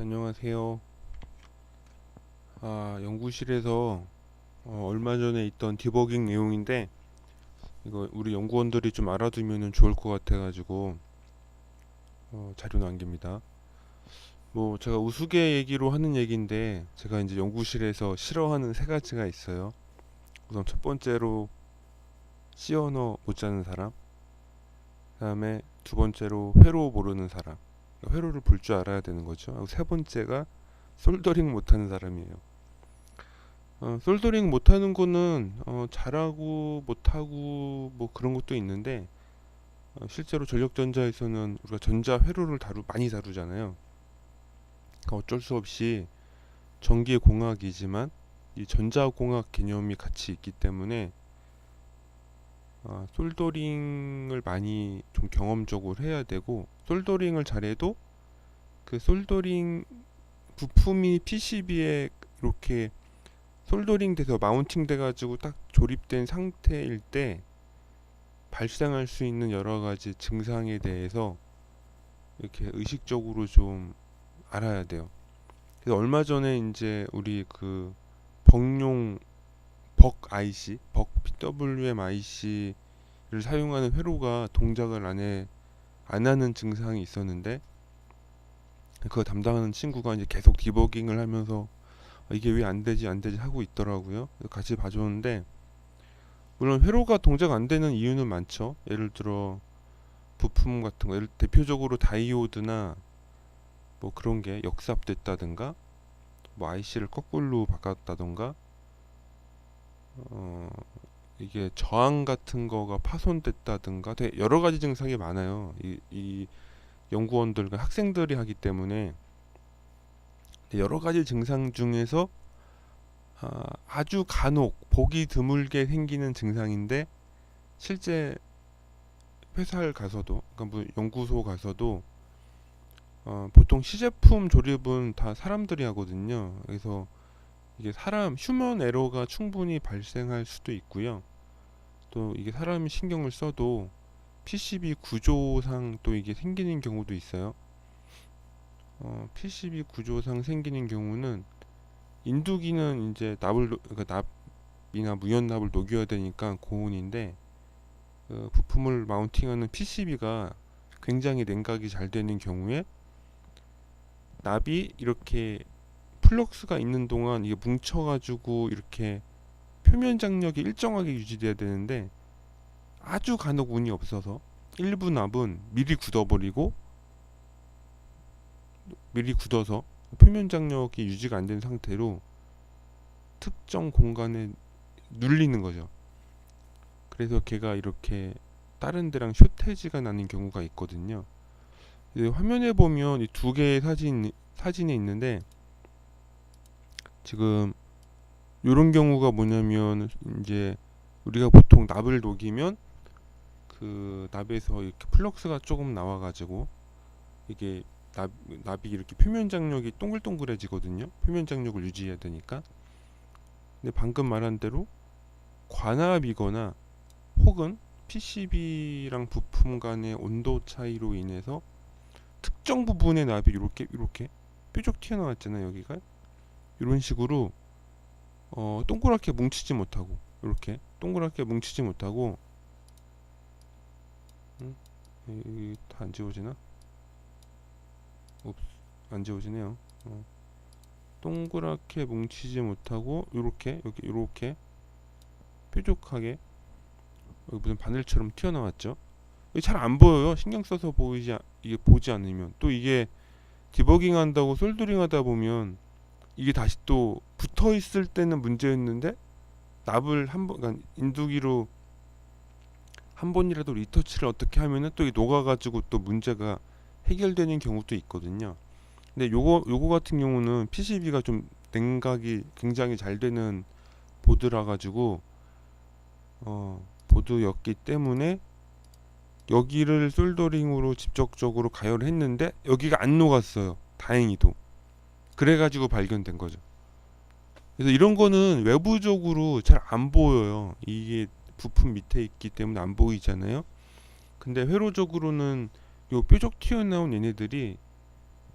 안녕하세요. 아, 연구실에서 어, 얼마 전에 있던 디버깅 내용인데 이거 우리 연구원들이 좀 알아두면 좋을 것 같아가지고 어, 자료 남깁니다. 뭐 제가 우스개 얘기로 하는 얘기인데 제가 이제 연구실에서 싫어하는 세 가지가 있어요. 우선 첫 번째로 언어 못 자는 사람, 그다음에 두 번째로 회로 모르는 사람. 회로를 불 줄 알아야 되는 거죠. 세 번째가 솔더링 못하는 사람이에요. 어, 솔더링 못하는 거는 어, 잘하고 못하고 뭐 그런 것도 있는데 어, 실제로 전력전자에서는 우리가 전자 회로를 다루 많이 다루잖아요. 그러니까 어쩔 수 없이 전기의 공학이지만 이 전자공학 개념이 같이 있기 때문에 아, 솔더링을 많이 좀 경험적으로 해야 되고 솔더링을 잘해도 그 솔더링 부품이 PCB에 이렇게 솔더링 돼서 마운팅 돼가지고 딱 조립된 상태일 때 발생할 수 있는 여러 가지 증상에 대해서 이렇게 의식적으로 좀 알아야 돼요. 그래서 얼마 전에 이제 우리 그 벅용 벅 IC, 벅 PWM IC를 사용하는 회로가 동작을 안 해, 안 하는 증상이 있었는데, 그거 담당하는 친구가 이제 계속 디버깅을 하면서 아, 이게 왜 안 되지, 안 되지 하고 있더라고요. 같이 봐줬는데, 물론 회로가 동작 안 되는 이유는 많죠. 예를 들어, 부품 같은 거, 대표적으로 다이오드나 뭐 그런 게 역삽됐다든가, 뭐 IC를 거꾸로 바꿨다던가, 어, 이게 저항 같은 거가 파손됐다든가 되게 여러 가지 증상이 많아요. 이, 이 연구원들과 학생들이 하기 때문에 여러 가지 증상 중에서 아, 아주 간혹 보기 드물게 생기는 증상인데 실제 회사를 가서도 그러니까 뭐 연구소 가서도 어, 보통 시제품 조립은 다 사람들이 하거든요. 그래서 이게 사람 휴먼 에러가 충분히 발생할 수도 있고요. 또 이게 사람이 신경을 써도 PCB 구조상 또 이게 생기는 경우도 있어요. 어, PCB 구조상 생기는 경우는 인두기는 이제 납을 녹- 그러니까 납이나 무연납을 녹여야 되니까 고온인데 그 부품을 마운팅하는 PCB가 굉장히 냉각이 잘 되는 경우에 납이 이렇게 플럭스가 있는 동안 이게 뭉쳐가지고 이렇게 표면 장력이 일정하게 유지돼야 되는데 아주 간혹 운이 없어서 일부 납은 미리 굳어버리고 미리 굳어서 표면 장력이 유지가 안 된 상태로 특정 공간에 눌리는 거죠. 그래서 걔가 이렇게 다른 데랑 쇼테지가 나는 경우가 있거든요. 이 화면에 보면 이 두 개의 사진 사진이 있는데 지금 이런 경우가 뭐냐면 이제 우리가 보통 납을 녹이면 그 납에서 이렇게 플럭스가 조금 나와 가지고 이게 납, 납이 이렇게 표면 장력이 동글동글해지거든요. 표면 장력을 유지해야 되니까. 근데 방금 말한 대로 관압이거나 혹은 PCB랑 부품 간의 온도 차이로 인해서 특정 부분의 납이 이렇게 이렇게 뾰족 튀어나왔잖아요. 여기가 이런 식으로 어, 동그랗게 뭉치지 못하고 이렇게 동그랗게 뭉치지 못하고 음? 다안 지워지나? 옵스, 안 지워지네요. 어. 동그랗게 뭉치지 못하고 이렇게 여기 이렇게 뾰족하게 여기 무슨 바늘처럼 튀어나왔죠. 잘 안 보여요. 신경 써서 보이지 않- 이게 보지 않으면 또 이게 디버깅 한다고 솔더링 하다 보면 이게 다시 또 붙어 있을 때는 문제였는데 납을 한번 그러니까 인두기로 한 번이라도 리터치를 어떻게 하면은 또 녹아가지고 또 문제가 해결되는 경우도 있거든요. 근데 요거 요거 같은 경우는 PCB가 좀 냉각이 굉장히 잘 되는 보드라 가지고 어 보드였기 때문에 여기를 솔더링으로 직접적으로 가열을 했는데 여기가 안 녹았어요. 다행히도. 그래가지고 발견된 거죠. 그래서 이런 거는 외부적으로 잘 안 보여요. 이게 부품 밑에 있기 때문에 안 보이잖아요. 근데 회로적으로는 요 뾰족 튀어나온 얘네들이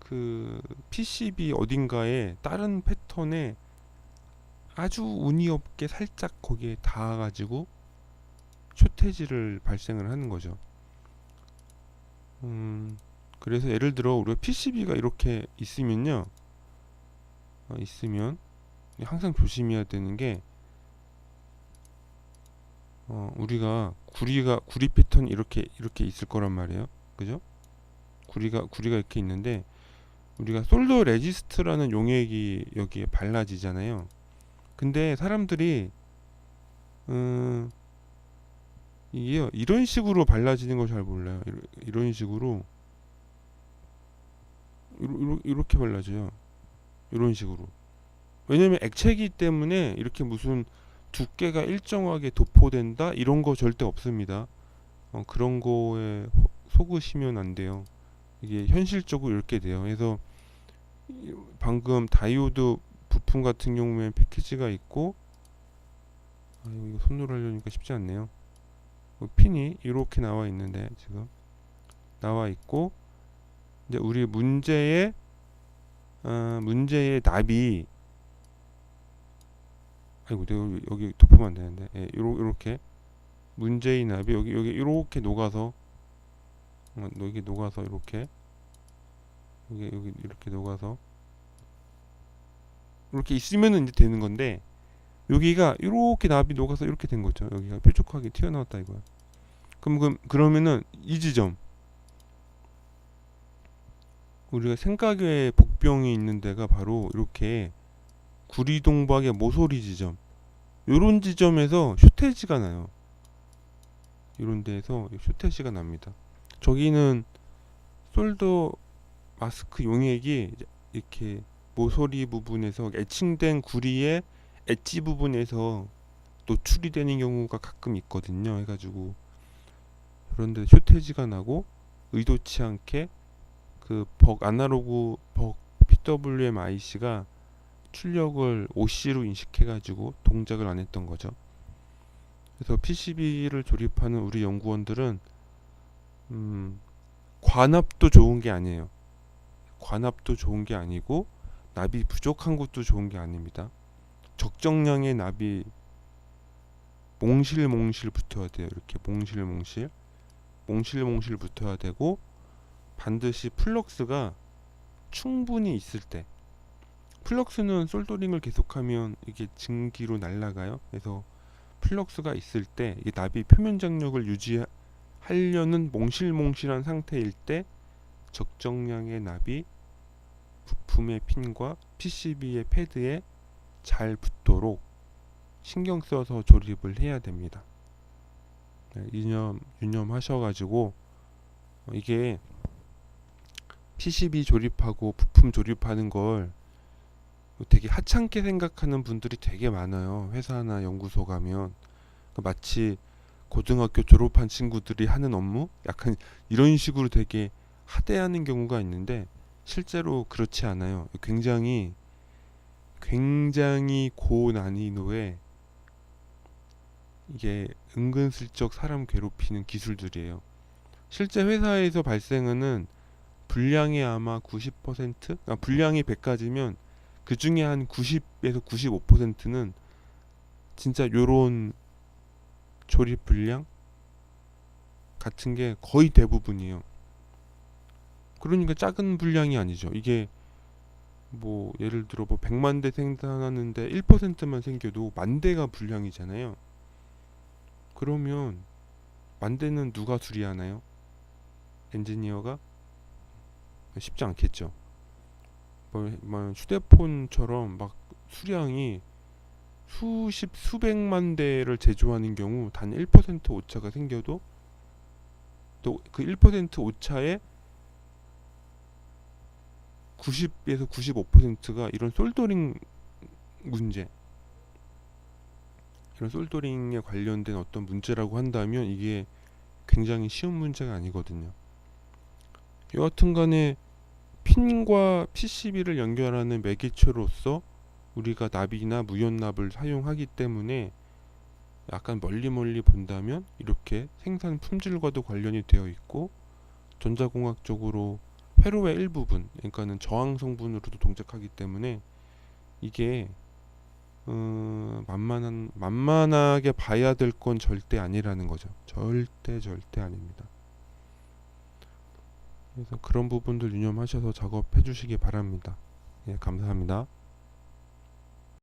그그 PCB 어딘가에 다른 패턴에 아주 운이 없게 살짝 거기에 닿아가지고 쇼테지를 발생을 하는 거죠. 음, 그래서 예를 들어 우리가 PCB가 이렇게 있으면요, 어, 있으면 항상 조심해야 되는 게 어, 우리가 구리가 구리 패턴 이렇게 이렇게 있을 거란 말이에요. 그죠? 구리가 구리가 이렇게 있는데 우리가 솔더 레지스트라는 용액이 여기에 발라지잖아요. 근데 사람들이 음, 이게 이런 식으로 발라지는 걸 잘 몰라요. 이런 식으로 이렇게 발라져요. 이런 식으로. 왜냐면 액체이기 때문에 이렇게 무슨 두께가 일정하게 도포된다 이런 거 절대 없습니다. 어, 그런 거에 호- 속으시면 안 돼요. 이게 현실적으로 이렇게 돼요. 그래서 이- 방금 다이오드 부품 같은 경우에는 패키지가 있고 아, 이거 손으로 하려니까 쉽지 않네요. 뭐 핀이 이렇게 나와 있는데 지금 나와 있고 이제 우리 문제의 어, 문제의 납이 아이고 내가 여기- 덮으면 안 되는데. 예, 요러, 요렇게. 문제의 납이 여기 여기 이렇게 녹아서 어, 여기 녹아서 이렇게. 여기 여기 이렇게 녹아서. 이렇게 있으면은 이제 되는 건데 여기가 이렇게 납이 녹아서 이렇게 된 거죠. 여기가 뾰족하게 튀어나왔다 이거야. 그럼 그 그러면은 이 지점. 우리가 생각외 복 병이 있는 데가 바로 이렇게 구리동박의 모서리 지점 요런 지점에서 쇼테지가 나요. 이런 데에서 쇼테지가 납니다. 저기는 솔더 마스크 용액이 이렇게 모서리 부분에서 애칭된 구리의 엣지 부분에서 노출이 되는 경우가 가끔 있거든요. 해가지고 그런데 쇼테지가 나고 의도치 않게 그 벅 아날로그 벅 PWM IC가 출력을 OC로 인식해가지고 동작을 안 했던 거죠. 그래서 PCB를 조립하는 우리 연구원들은 음, 관압도 좋은 게 아니에요. 관압도 좋은 게 아니고 납이 부족한 것도 좋은 게 아닙니다. 적정량의 납이 몽실몽실 붙어야 돼요. 이렇게 몽실몽실 몽실몽실 붙어야 되고 반드시 플럭스가 충분히 있을 때 플럭스는 솔더링을 계속하면 이게 증기로 날아가요. 그래서 플럭스가 있을 때 이게 납이 표면 장력을 유지하려는 몽실몽실한 상태일 때 적정량의 납이 부품의 핀과 PCB의 패드에 잘 붙도록 신경 써서 조립을 해야 됩니다. 네, 유념 유념하셔가지고 어, 이게 PCB 조립하고 부품 조립하는 걸 되게 하찮게 생각하는 분들이 되게 많아요. 회사나 연구소 가면 그 마치 고등학교 졸업한 친구들이 하는 업무 약간 이런 식으로 되게 하대하는 경우가 있는데 실제로 그렇지 않아요. 굉장히 굉장히 고난이도의 이게 은근슬쩍 사람 괴롭히는 기술들이에요. 실제 회사에서 발생하는 분량의 아마 90%? 아, 분량이 100가지면 그 중에 한 90에서 95%는 진짜 요런 조립 분량 같은 게 거의 대부분이에요. 그러니까 작은 분량이 아니죠. 이게 뭐 예를 들어 뭐 100만 대 생산하는데 1%만 생겨도 만 대가 분량이잖아요. 그러면 만 대는 누가 수리하나요? 엔지니어가 쉽지 않겠죠. 뭐, 뭐 휴대폰처럼 막 수량이 수십 수백만 대를 제조하는 경우 단 1% 오차가 생겨도 또 그 1% 오차에 90에서 95%가 이런 솔더링 문제 이런 솔더링에 관련된 어떤 문제라고 한다면 이게 굉장히 쉬운 문제가 아니거든요. 여하튼 간에 핀과 PCB를 연결하는 매개체로서 우리가 납이나 무연납을 사용하기 때문에 약간 멀리 멀리 본다면 이렇게 생산 품질과도 관련이 되어 있고 전자공학적으로 회로의 일부분, 그러니까는 저항 성분으로도 동작하기 때문에 이게 어, 만만한 만만하게 봐야 될 건 절대 아니라는 거죠. 절대 절대 아닙니다. 그래서 그런 부분들 유념하셔서 작업해 주시기 바랍니다. 예, 감사합니다.